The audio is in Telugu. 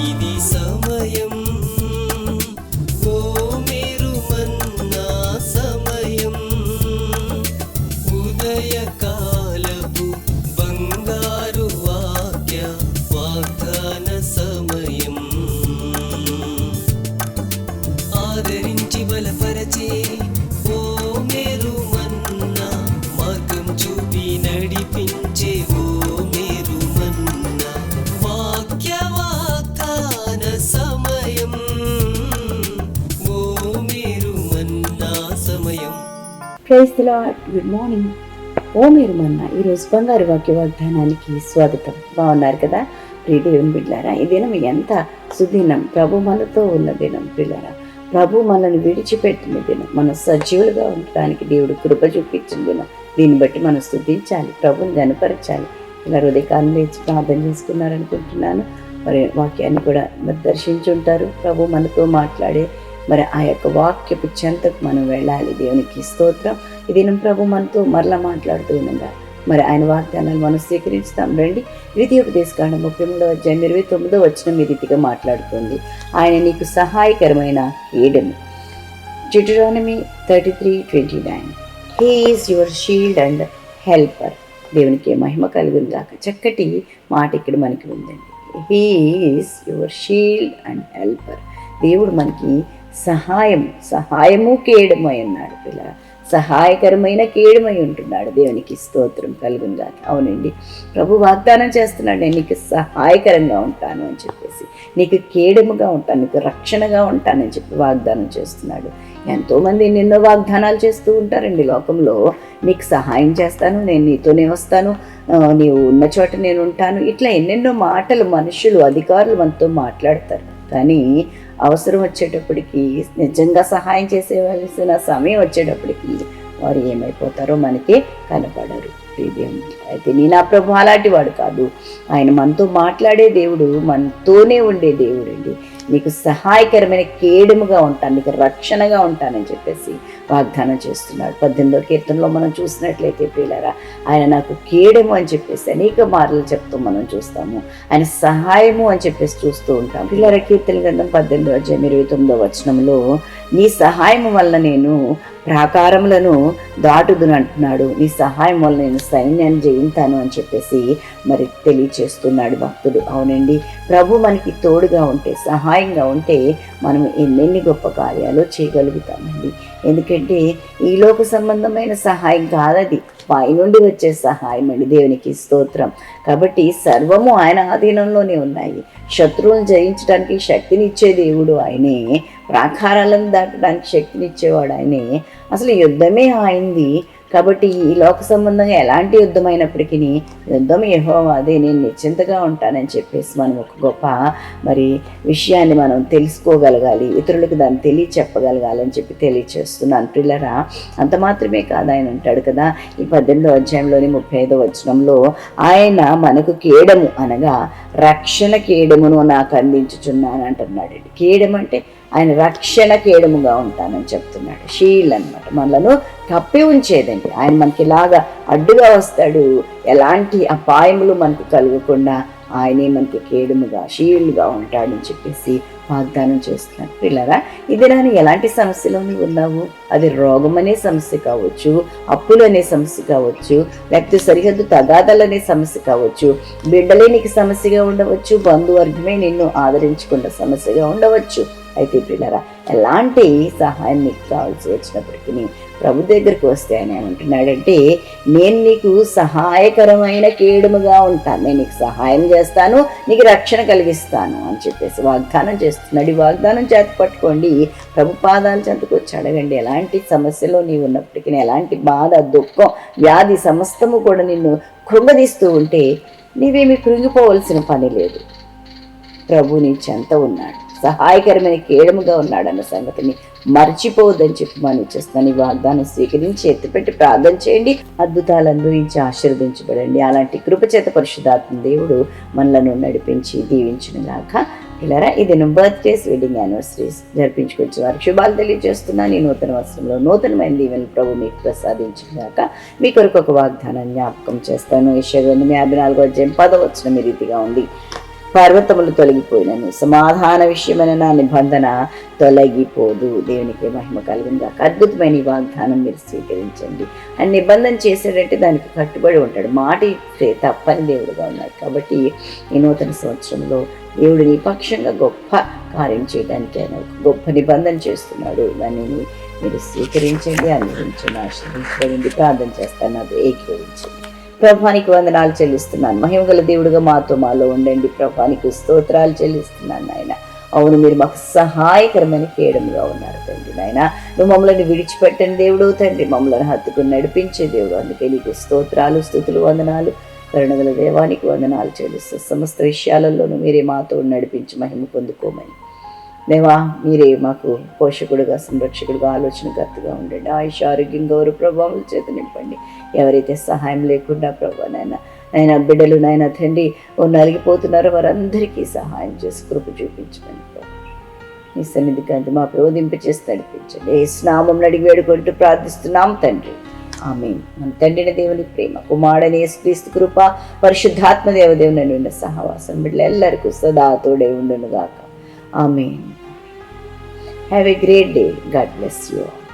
ఇది సమయం ఓ మీరు మన్నా సమయం ఉదయకాలపు బంగారు వాక్య వాగ్దాన సమయం ఆదరించి బలపరచే క్రైస్తుల గుడ్ మార్నింగ్. ఓ మీరు మొన్న ఈరోజు బంగారు వాక్య వాగ్దానానికి స్వాగతం. బాగున్నారు కదా? ప్రియ దేవుని బిడ్డారా ఈ దినం ఎంత సుదినం ప్రభు మనతో ఉన్న దినం పిల్లరా. ప్రభు మనల్ని విడిచిపెట్టిన దినం మనం సజీవులుగా ఉండడానికి దేవుడు కృప చూపించిన దినం. దీన్ని బట్టి మనం స్థుతించాలి ప్రభుని గనపరచాలి ఇలా హృదయకాలం లేచి ప్రార్థన చేసుకున్నారనుకుంటున్నాను. మరి వాక్యాన్ని కూడా దర్శించుంటారు. ప్రభు మనతో మాట్లాడే మరి ఆ యొక్క వాక్యపు చెంతకు మనం వెళ్ళాలి. దేవునికి స్తోత్రం. ఇది ప్రభు మనతో మరలా మాట్లాడుతూ ఉండగా మరి ఆయన వాగ్దానాలు మనం స్వీకరిస్తాం. రండి. ద్వితీయోపదేశకాండం ముప్పై మూడవ అధ్యాయం ఇరవై తొమ్మిదో వచ్చిన మీ రీతిగా మాట్లాడుతుంది. ఆయన నీకు సహాయకరమైన ఏడము. చిటురానమి thirty three twenty nine he is your shield and helper దేవునికి మహిమ కలుగును కాక చక్కటి మాట ఇక్కడ మనకి ఉందండి. He is your shield and helper దేవుడు మనకి సహాయం సహాయము కేయడమై ఉన్నాడు పిల్ల. సహాయకరమైన కేయడమై ఉంటున్నాడు. దేవునికి స్తోత్రం కలుగుందా అవునండి. ప్రభు వాగ్దానం చేస్తున్నాడు. నేను నీకు సహాయకరంగా ఉంటాను అని చెప్పేసి. నీకు కేడముగా ఉంటాను. నీకు రక్షణగా ఉంటానని చెప్పి వాగ్దానం చేస్తున్నాడు. ఎంతోమంది ఎన్నెన్నో వాగ్దానాలు చేస్తూ ఉంటారండి లోకంలో. నీకు సహాయం చేస్తాను. నేను నీతోనే వస్తాను. నీవు ఉన్న చోట నేను ఉంటాను. ఇట్లా ఎన్నెన్నో మాటలు మనుషులు అధికారులు మనతో మాట్లాడతారు. కానీ అవసరం వచ్చేటప్పటికి నిజంగా సహాయం చేసేవలసిన సమయం వచ్చేటప్పటికి వారు ఏమైపోతారో మనకి కనపడరు. ప్రియదేవుని. అయితే నీ నా ప్రభు అలాంటి వాడు కాదు. ఆయన మనతో మాట్లాడే దేవుడు మనతోనే ఉండే దేవుడు అండి. నీకు సహాయకరమైన కేడుముగా ఉంటాను నీకు రక్షణగా ఉంటానని చెప్పేసి వాగ్దానం చేస్తున్నాడు. పద్దెనిమిదో కీర్తనలో మనం చూసినట్లయితే ప్రియులరా ఆయన నాకు కేడము అని చెప్పేసి అనేక మార్లు చెప్తూ మనం చూస్తాము. ఆయన సహాయము అని చెప్పేసి చూస్తూ ఉంటాం. పిల్లల కీర్తన గ్రంథం పద్దెనిమిదో అధ్యాయం ఇరవై తొమ్మిదో వచనంలో నీ సహాయం వల్ల నేను ప్రాకారములను దాటుదును అంటున్నాడు. నీ సహాయం వల్ల నేను సైన్యాన్ని జయింతాను అని చెప్పేసి మరి తెలియచేస్తున్నాడు భక్తుడు. అవునండి ప్రభు మనకి తోడుగా ఉంటే సహాయంగా ఉంటే మనం ఎన్నెన్ని గొప్ప కార్యాలు చేయగలుగుతామండి. ఎందుకంటే ఈ లోక సంబంధమైన సహాయం కాదది. పైనుండి వచ్చే సహాయం అండి. దేవునికి స్తోత్రం. కాబట్టి సర్వము ఆయన ఆధీనంలోనే ఉన్నాయి. శత్రువులను జయించడానికి శక్తినిచ్చే దేవుడు ఆయనే. ప్రాకారాలను దాటడానికి శక్తినిచ్చేవాడు ఆయనే. అసలు యుద్ధమే ఆయనది. కాబట్టి ఈ లోక సంబంధంగా ఎలాంటి యుద్ధం అయినప్పటికీ యుద్ధం ఏహో నేను నిశ్చింతగా ఉంటానని చెప్పేసి మనం ఒక గొప్ప మరి విషయాన్ని మనం తెలుసుకోగలగాలి ఇతరులకు దాన్ని తెలియ చెప్పగలగాలి అని చెప్పి తెలియచేస్తున్నాను. పిల్లరా అంత మాత్రమే కాదు ఆయన అంటాడు కదా ఈ పద్దెనిమిదో అధ్యాయంలోని ముప్పై ఐదో వచనంలో ఆయన మనకు కేడము అనగా రక్షణ కేడమును నాకు అందించుచున్నాను అంటున్నాడు. కేడమంటే అంటే ఆయన రక్షణ కేడముగా ఉంటానని చెప్తున్నాడు. షీల్ అన్నమాట. మనలను కప్పి ఉంచేదండి. ఆయన మనకి ఇలాగా అడ్డుగా వస్తాడు. ఎలాంటి అపాయములు మనకు కలగకుండా ఆయనే మనకి కేడుముగా షీల్డ్గా ఉంటాడని చెప్పేసి వాగ్దానం చేస్తున్నాడు పిల్లరా ఇది నాని ఎలాంటి సమస్యలోని ఉన్నావు? అది రోగం అనే సమస్య కావచ్చు అప్పులు అనే సమస్య కావచ్చు లేకపోతే సరిహద్దు తగాదాలు అనే సమస్య కావచ్చు బిడ్డలే నీకు సమస్యగా ఉండవచ్చు బంధువర్గమే నిన్ను ఆదరించుకున్న సమస్యగా ఉండవచ్చు. అయితే పిల్లరా ఎలాంటి సహాయం నీకు కావాల్సి వచ్చినప్పటికీ ప్రభు దగ్గరికి వస్తే ఆయన ఏమంటున్నాడంటే నేను నీకు సహాయకరమైన కేడుముగా ఉంటాను. నేను నీకు సహాయం చేస్తాను నీకు రక్షణ కలిగిస్తాను అని చెప్పేసి వాగ్దానం చేస్తున్నాడు. ఈ వాగ్దానం చేత పట్టుకోండి. ప్రభు పాదాల చెంతకు వచ్చి అడగండి ఎలాంటి సమస్యలో నీవు ఉన్నప్పటికీ ఎలాంటి బాధ దుఃఖం వ్యాధి సమస్తము కూడా నిన్ను కృంగదీస్తూ ఉంటే నీవేమి కృంగిపోవలసిన పని లేదు. ప్రభు నీ చెంత ఉన్నాడు. సహాయకరమైన కేడముగా ఉన్నాడన్న సంగతిని మర్చిపోవద్దని చెప్పి మనం ఇచ్చేస్తాను ఈ వాగ్దానం స్వీకరించి ఎత్తిపెట్టి ప్రార్థన చేయండి. అద్భుతాలు అనుభవించి ఆశీర్వదించబడండి. అలాంటి కృపచేత పరిశుధాత్మ దేవుడు మనలను నడిపించి దీవించిన గాక ఇలారా ఇది బర్త్డేస్ వెడ్డింగ్ యానివర్సరీస్ జరిపించుకొచ్చిన వారికి శుభాలు తెలియజేస్తున్నాను. ఈ నూతన వస్త్రంలో నూతనమైన దీవెనలు ప్రభు మీకు ప్రసాదించాక మీ కొరకు ఒక వాగ్దానం జ్ఞాపకం చేస్తాను. యశ్వగ్రంథం యాభై నాలుగో అధ్యాయం పదవచ్చిన మీ రీతిగా ఉంది. పర్వతములు తొలగిపోయినను. సమాధాన విషయమైన నా నిబంధన తొలగిపోదు. దేవునికి మహిమ కలిగింది అద్భుతమైన వాగ్దానం మీరు స్వీకరించండి. ఆయన నిబంధన చేసేటట్టు దానికి కట్టుబడి ఉంటాడు. మాట ఇస్తే తప్పని దేవుడుగా ఉన్నాడు. కాబట్టి ఈ నూతన సంవత్సరంలో దేవుడు నిపక్షంగా గొప్ప కార్యం చేయడానికి ఆయన ఒక గొప్ప నిబంధన చేస్తున్నాడు. దాన్ని మీరు స్వీకరించండి అనుభవించండి ఆశ్రయించబడింది ప్రార్థన చేస్తాను అది ఏకీభవించండి. ప్రభానికి వందనాలు చెల్లిస్తున్నాను. మహిమగల దేవుడుగా మాతో మాలో ఉండండి. ప్రభానికి స్తోత్రాలు చెల్లిస్తున్నాను ఆయన అవును మీరు మాకు సహాయకరమైన కేయడంగా ఉన్నారు తండ్రి నాయన. నువ్వు మమ్మల్ని విడిచిపెట్టని దేవుడు తండ్రి. మమ్మల్ని హత్తుకుని నడిపించే దేవుడు. అందుకే నీకు స్తోత్రాలు స్థుతులు వందనాలు. కరుణగల దేవానికి వందనాలు చెల్లిస్తూ సమస్త విషయాలలోనూ మీరే మాతో నడిపించి మహిమ పొందుకోమని దేవా మీరే మాకు పోషకుడుగా సంరక్షకుడుగా ఆలోచనకర్తగా ఉండండి. ఆయుష ఆరోగ్యం గౌరవ ప్రభావం చేత నింపండి. ఎవరైతే సహాయం లేకుండా ప్రభా నాయన ఆయన బిడ్డలు నాయన తండ్రి నలిగిపోతున్నారో వారందరికీ సహాయం చేసి కృప చూపించమని మీ సన్నిధి కాంతి మా ప్రోదింపు చేసి నడిపించండి ఏ స్నామం అడిగి వేడుకుంటూ ప్రార్థిస్తున్నాం తండ్రి. ఆమె మన తండ్రిని దేవుని ప్రేమ కుమారుడని క్రీస్తు కృప పరిశుద్ధాత్మ దేవదేవుని ఉన్న సహవాసం బిడ్డలు ఎల్లరికూ సదా తోడే ఉండును గాక Have a great day. God bless you all.